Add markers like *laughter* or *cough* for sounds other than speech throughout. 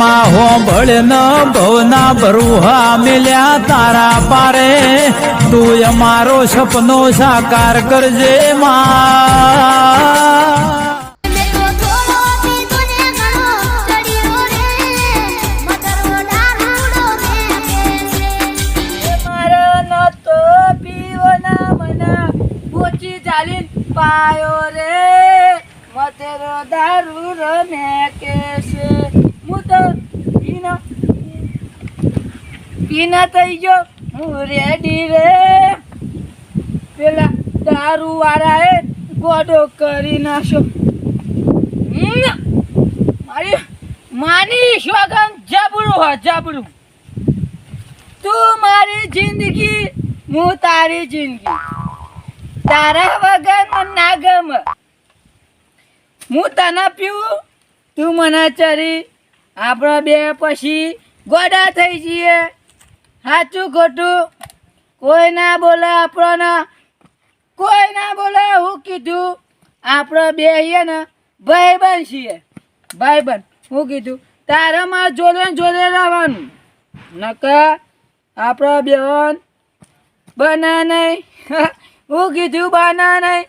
માં હોંભળ ન ભવના બરુહા મિલ્યા તારા પારે. તું અમારો સપનો સાકાર કરજે માં. પાયો રે મતેરો દારૂ રમે કે છે તો પીના. પીના થઈ ગયો. હું રેડી રે. પેલા દારૂ વાળાએ ગોડો કરી નાખ્યો. મારી માની શોગન જબરું હ, જબરું. તું મારી જિંદગી, હું તારી જિંદગી. તારા વગર ના ગમ. હું તને પીવું, તું મને આપણે બે પછી ગોડા થઈ જઈએ. સાચું ખોટું? કોઈ ના બોલે આપણને. કોઈ ના બોલે હું કીધું? આપણે બે છીએ ને ભાઈ બન છીએ. ભાઈ બન હું કીધું? તારે મારે જોડે જોડે રહેવાનું. નકર આપણો બેન બના નહીં. *laughs* હું કીધું બના નહીં.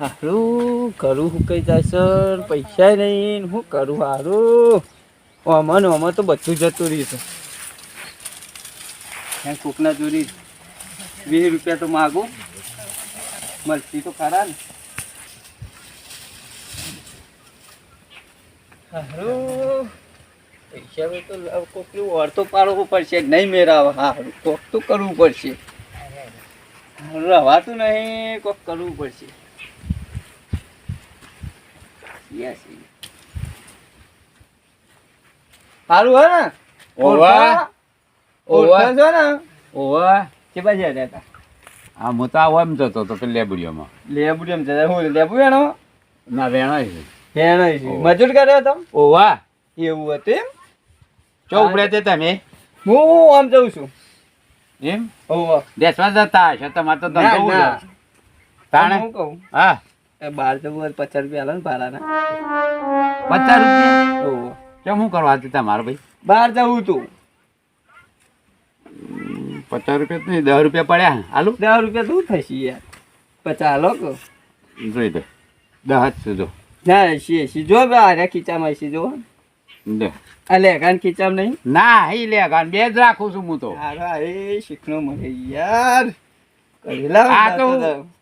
હારું કરું હું કઈ જાય સર? પૈસા નહીં હું કરું હારું? ઓમાં ને ઓમાં તો બધું જતું રહ્યું છે. કોકના ચોરી વીસ રૂપિયા તો માગું. મળતી તો ખરા ને. હારું પૈસા તો કોકનું વળતો પાડવો પડશે નહીં મેળાવે હારું કોક તો કરવું પડશે. રવાતું નહીં કોક કરવું પડશે. Yes. સારું હે ને? ઓવા. ઓવા. છો ને? ઓવા. કે બાજુ હતા આ હું તો આવો એમ જતો હતો પેલી લેબડીઓમાં. લેબુ જતા હું લેબુ વેણો? ના વેણા છે. મજૂર કર્યો તમે? ઓવા. એવું હતું એમ? ચો ઉપડે તે તમે? હું આમ જઉં છું. એમ? ઓવા. જતા હશે તમારે તો ધંધો તાણે? હું કહું? હા. બાર જવું હોય પચાસ રૂપિયા આલો ને ભાડાના. પચાસ રૂપિયા? કેમ શું કરવા હતી તમારે ભાઈ? બહાર જવું તું. પચાસ રૂપિયા તો નહીં દસ રૂપિયા પડ્યા હાલું. દસ રૂપિયા શું થશે યાર? પચાસ હાલો કહો જોઈ દે દસ જ જો. ના એસી એસી. જો બે ખીચામાં એસી જો આ લેખાન ખીચામાં નહીં? ના હી લે ગાન બે જ રાખું છું હું તો. હારા શીખનો મને યાર. કરેલા આ તો-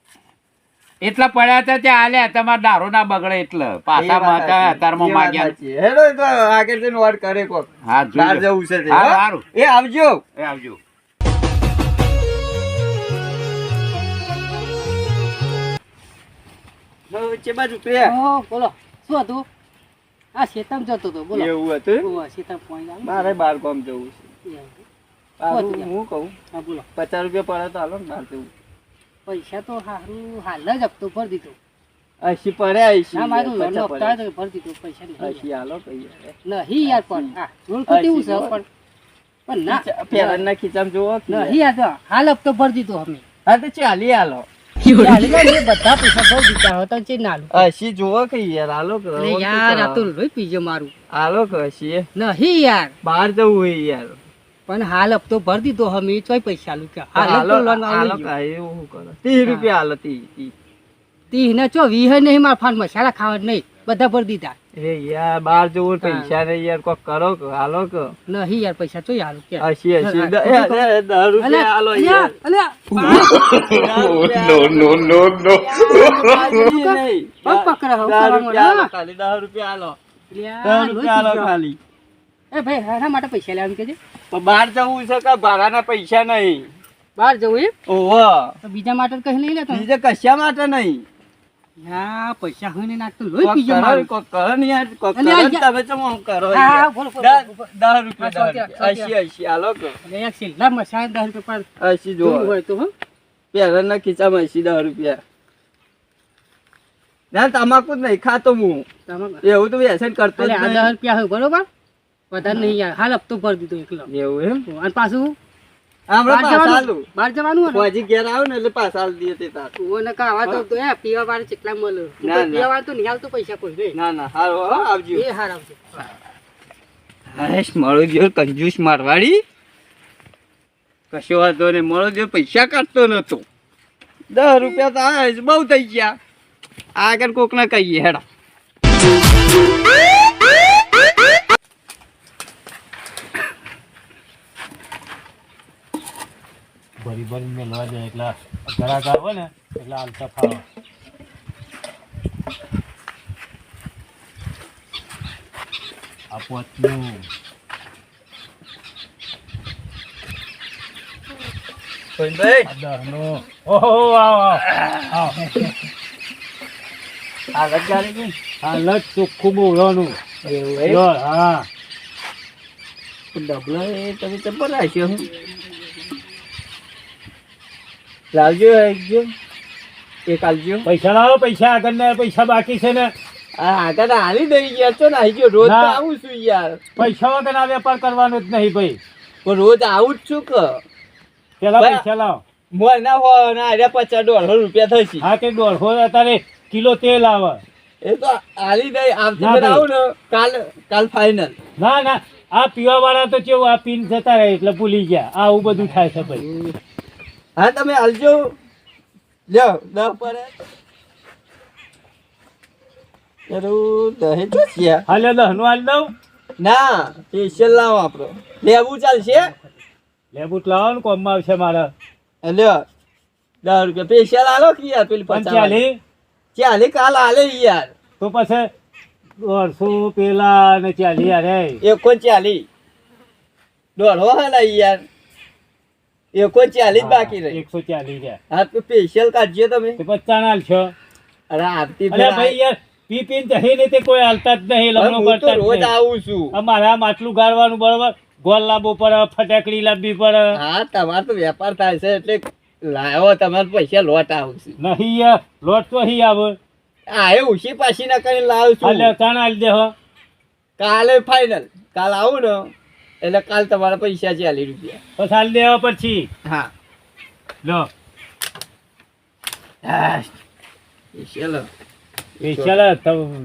એટલા પડ્યા હતા ત્યાં આલ્યા તમારે દારૂ ના બગડે એટલે. પાછા માતા અત્યારમાં માગ્યા. હેડો તો આગળ જઈને વાત કરે કોક. હા જોઈ જવું છે હા સારું એ આવજો. એ આવજો. વચ્ચે બાજુ પ્રિયા બોલો. શું હતું? આ શેતમ જતો હતો બોલો. એવું હતું? શેતમ પોઈન્ટ મારે બાર ગામ જવું છે. હું કહું? હા બોલો. પચાસ રૂપિયા પડે તો હાલો ને બહાર જવું. પૈસા તો હારું હાલ જ હપ્તો ભરી દીધો. અસી પડ્યા અસી ના મારું લોન હપ્તા તો ભરી દીધો પૈસા નહીં. અસી હાલો નહીં યાર પણ હા રોલ તો કેવું છે પણ પણ ના. પેલાના ખીચામ જોવો નહીં યાર તો હાલ હપ્તો ભરી દીધો અમે. હા તો ચાલી હાલો. બધા પૈસા દીધા હતા છે નાલું. અસી જોવો કે યાર હાલો કે યાર આ તો લોહી પીજો મારું. હાલો કે નહીં યાર. બહાર જવું હોય યાર. પણ હાલ હપ્તો ભરી દીધો હમે ચોય પૈસા આલું કે હાલ હાલો લોન હાલો એવું શું કરો? ત્રીસ રૂપિયા હાલો. તી ને ચો વીહ નહીં મારા ફાન મસાલા ખાવા નહીં. બધા ભરી દીધા. એ યાર બાર જો પૈસા નહીં યાર કોક કરો કે હાલો કે. નહીં યાર પૈસા તો યાર કે. અસી અસી દ- એ, એ, રૂપિયા હાલો યાર. અલે નો નો નો હવે દસ રૂપિયા હાલો. હા. ખાલી 10 રૂપિયા હાલો. દસ યાર, રૂપિયા હાલો ખાલી. એ ભાઈ હાના માટે પૈસા લેવા એમ કે છે? પણ બહાર જવું છે કે ભાડાના પૈસા નહીં? બહાર જવું એમ? ઓહો. તો બીજા માટે કઈ નહીં લેતો? બીજા કશા માટે નહીં? હા પૈસા હોય નાખતો લોહી કોક પીજો કરો કરો ને યાર કરો તમે કરો હા, બોલો, બોલો, રૂપિયા કે. એટલે એક સિલ્લા મસાલા દસ રૂપિયા પર અસી જોવું. જો હોય તો હો. પહેલાના ખિસ્સામાં અસી દસ રૂપિયા. ના તમાકુ જ નહીં ખાતો હું. એવું તો વ્યસન કરતો જ નહીં. રૂપિયા હોય બરોબર? વધારે નહીં યાર. હાલ હપ્તો ભરી દીધો એકલો. એવું એમ? અને પાછું? બહાર જવાનું? હજી ઘેર આવું ને એટલે પાછા દઈએ તે તાર. તું ને કા તો હે? પીવા વાળા કેટલા મળે. તું પીવા વાળા તો હાલતો પૈસા કોઈ ના ના હારું આવજો. એ હાર આવજો. હરેશ મળો ગયો કંજૂસ મારવાડી? કશો વાંધો ને મળો ગયો પૈસા કાઢતો નતો. દસ રૂપિયા તો આ બહુ થઈ ગયા. આગળ કોકના કહીએ હેડા. ભરી ભરી મેળવા જાય એટલા ઘરાક આવે ને એટલે હાલતા ફાવે આ પોતનું. ડબલો એ તમે ચપ્પલ રાખ્યો લાવજો એકજો એક આલજો. પૈસા લાવો પૈસા આગળ પૈસા બાકી છે ને. આ આગળ હાલી દઈ ગયા છો ને આવી ગયો રોજ આવું છું યાર. પૈસા વગર આ વેપાર કરવાનો જ નહીં ભાઈ. પણ રોજ આવું જ છું કે. પેલા પૈસા લાવો. મોર ના હો ના અરે પચાસ દોઢસો રૂપિયા થશે. હા કે દોઢસો અત્યારે કિલો તેલ આવે. એ તો હાલી દઈ આવતી ના આવું ને કાલ કાલ ફાઇનલ ના ના આ પીવા વાળા તો કેવું આ પીન જતા રહે એટલે ભૂલી ગયા. આ આવું બધું થાય છે ભાઈ. હા તમે હાલજો. લ્યો દસ પર દહે તો છે હાલે દહનું હાલ દઉં. ના સ્પેશિયલ લાવો આપણો. લેબુ ચાલશે? લેબુ લાવો ને કોમમાં આવશે મારે. લ્યો દસ રૂપિયા. સ્પેશિયલ આલો કે યાર પેલી પંચાલી ચાલી. કાલ આલે યાર. તો પછી દોઢસો પેલા ને ચાલી અરે એકો ચાલી? દોઢો હાલા યાર. એકો ચાલીસ બાકી રહી. એકસો ચાલીસ હા તો સ્પેશિયલ કાઢજો તમે. તે પચાસ છો. અરે આવતી અરે ભાઈ યાર પી પીને જહી ને તે કોઈ હાલતા જ નહીં લગ્નો કરતા રોજ આવું છું. અમારે માટલું ગાળવાનું બરોબર. ગોળ લાંબો પડે ફટાકડી લાંબી પડે હા તમાર તો વેપાર થાય છે એટલે લાવો તમારે પૈસા લોટ આવશે નહીં યાર લોટ તો અહીં આવે. એ ઉછી પાછી ના કરીને લાવું છું. હાલે ચાણ દે કાલે ફાઇનલ કાલ આવું ને. એટલે કાલ તમારા પૈસા ચાલી રૂપિયા. બસ હાલ દેવા પછી. હા. લો. ચાલો. ચાલ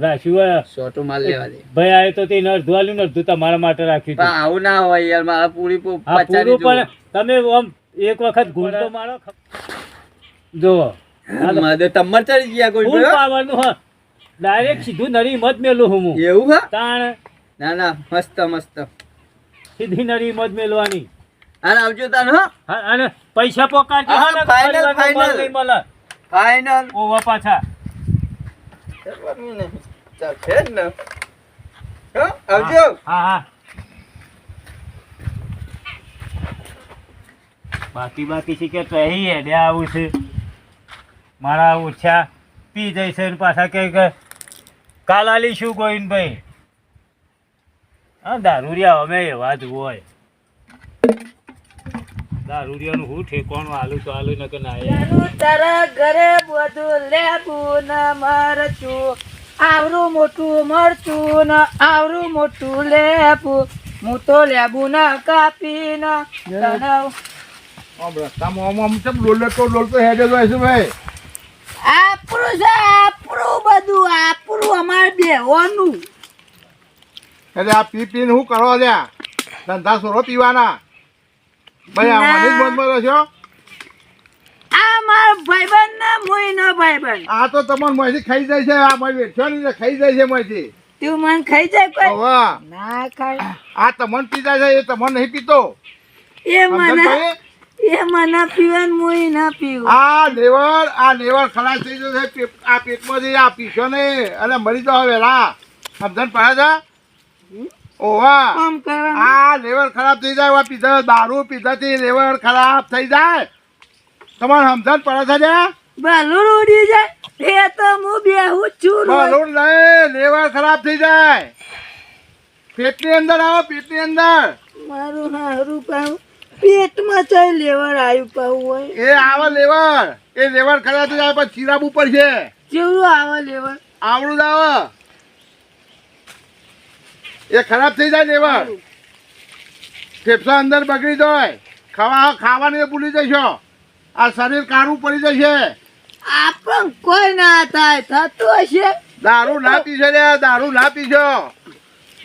રાખ્યું સોટો માલ લેવા દે. ભાઈ આવે તો તેને અડધું આલ્યું ને અડધું તમારા માટે રાખ્યું પણ હતું. આવું ના હોય યાર મારા પૂરી પો- હા પચાડી પૂરું જુઓ. પણ તમે આમ એક વખત ગુણ મારો જુઓ. મારે તમારે ચડી ગયા કોઈ ફૂલ પર? ડાયરેક્ટ સીધું નરી મત મેલું હું હું. એવું તાણ. ના ના મસ્ત મસ્ત. સીધી નરી મત મેલવાની હાલ આવજો તાન હા. અને પૈસા પરિવારનો માલ final. નહીં ફાઇનલ ઓવા પાછા. કરવાનું નહીં. ચાલશે જ ને. હા આવજો. હા હા. બાકી બાકી કે તો અહીં હેડે આવું છે. મારા ઓછા પી જઈશે પાછા કે કે કાલ આલીશું ગોવિંદભાઈ. હા દારૂરિયા અમે એવા જ હોય. દારૂરિયાનું હું ઠેકવાનું આલુ તો આલુ ન કે ના તારા ઘરે બધું લેવું ને મરચું. આવરું મોટું મરચું ન આવરું મોટું લેવું હું તો લેવું ના કાપી ના આપણું છે આપણું બધું આપણું અમારે બેવાનું એટલે આ પી પીને શું કરો લ્યા ધંધા સોરો પીવાના? ભાઈ આ જ મળો છો આ મારો ભાઈબંધ ને મુઈ નો ભાઈબંધ. આ તો તમને મોંથી ખાઈ જાય છે આ મારી વેઠ્યો ને ખાઈ જાય છે મોંથી તું મને ખાઈ જાય કોઈ? હવે ના ખાય. આ તમને પીતા છે એ તમને નહીં પીતો. એ મને? એ મને પીવાનું મુઈ ના પીવું. આ લેવર આ લેવર ખલાસ થઈ જશે આ પેટમાંથી આ પીશો નહીં અને મરી જાવ વેલા સમજણ પડે છે? ઓવા આમ કરવા આ લેવર ખરાબ થઈ જાય પીધા દારૂ પીધાથી લેવર ખરાબ થઈ જાય. તમારે સમજણ પડે છે બાલુર ઉડી જાય. એ તો હું બેહું છું રોજ. નહીં લેવર ખરાબ થઈ જાય. પેટની અંદર આવો પેટની અંદર. મારું હારું પાવું પેટમાં ચાઈ લેવર આવ્યું હોય. એ આવે લેવર એ લેવર ખરાબ થઈ જાય પણ સિરાપ ઉપર છે. જેવડું આવે લેવર આવડું જ આવે. એ ખરાબ થઈ જાય લેવર ફેફસા અંદર બગડી જાય. ખાવા ખાવાની ભૂલી જશો. આ શરીર કારું પડી જશે. આપણ કોઈ ના થાય થતું હશે. દારૂ ના પીશો રે દારૂ ના પીશો.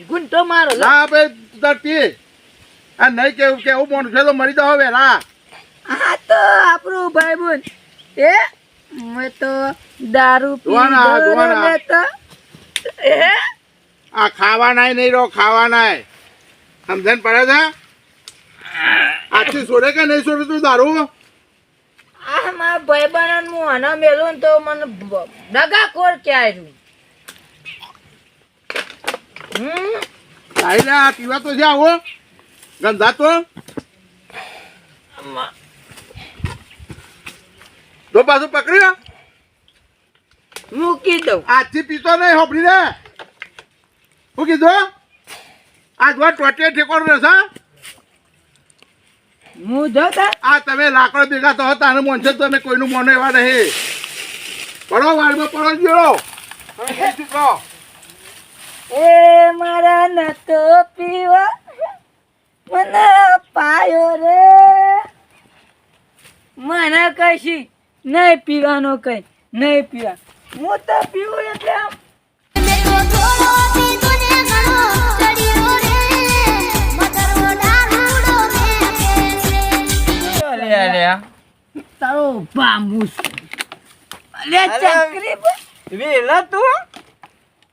ગુંટો મારો. ના ભાઈ તાર પી. આ નહીં કેવું કેવું મોણ છે તો મરી જાવ વેલા. આ તો આપણું ભાઈ બોન એ મેં તો દારૂ પીધો તો. એ આ ખાવાના નહીં રહો ખાવા નાય સમજણ પડે છે? આથી છોડે કે નહીં છોડે તું દારૂ? આ મારા ભાઈ બહેન હું આના મેલું ને તો મને બ- દગા કોર ક્યાં હમ? આ પીવા તો છે આવો ગંધા તો. તો પાછું પકડ્યો મૂકી દઉં. આજથી પીતો નહીં હોપડી રે શું કીધું આ જો ટોટીએ ઠેકોણ રહેશે હું? જોતા આ તમે લાકડો ભેગા તો હતા અને મોનશે તમે કોઈનું મોનો એવા નહીં. પડો વાળમાં પડો. એ મારા નતો પીવા મને પાયો રે. મને કશી નહીં પીવાનો કઈ નહીં પીવા. હું તો પીવું એટલે આમ બામુસ અલે. ચકરી વેલા તું.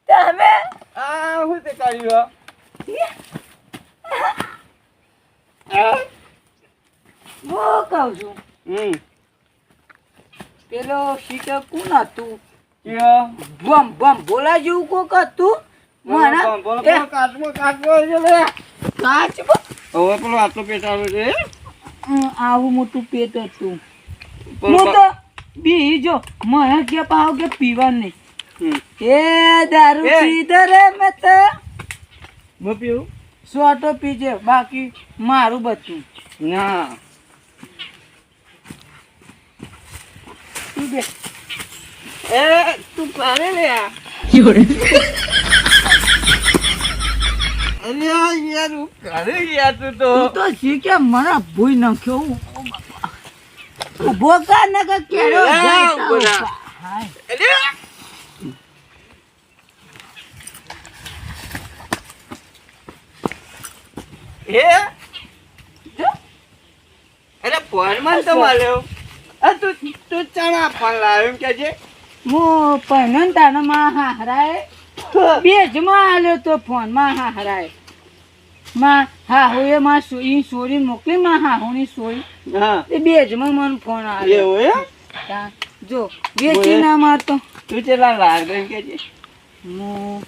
તમે આ શું તે કર્યો હું. કહું છું. હમ. પેલો સીટો કોણ હતું? બમ બમ બોલા જેવું કોક હતું? બોલો કાચમાં કાચમાં કાચમાં હવે પેલો આટલો પેટ આવે છે. આવું મોટું પેટ હતું. હું તો બી જો મને કે પાવ કે પીવા નહીં એ દારૂ. પીધો રે મેં તો. હું પીવું સોટો પીજે બાકી મારું બધું. ના. તું એ તું પારે લે આ. અરે યાર કરે યાર તું તો. તું શીખે મારા ભૂઈ નાખ્યો. હું. ઊભો કર ને કે કેળો એ. અરે ફોનમાં તો મળ્યો. આ તું તું ચણા ફોન લાવ્યો એમ કે છે હું ને તાનો માં આલ્યો તો ફોનમાં હાહરાએ માં હાહુએ માં સોરી મોકલી માં હાહુ ની સોરી હા. એ જ મને ફોન આવ્યો એવું એમ? જો બે વેચી ના મારતો તું. ચેલા લાગે એમ કે છે. હું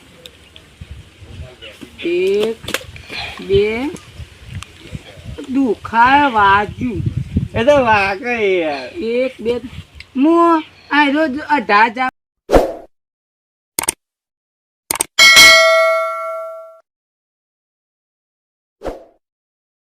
એક બે દુખાય વાજુ એ તો વાગે યાર. એક બે મો આ રોજ અઢાર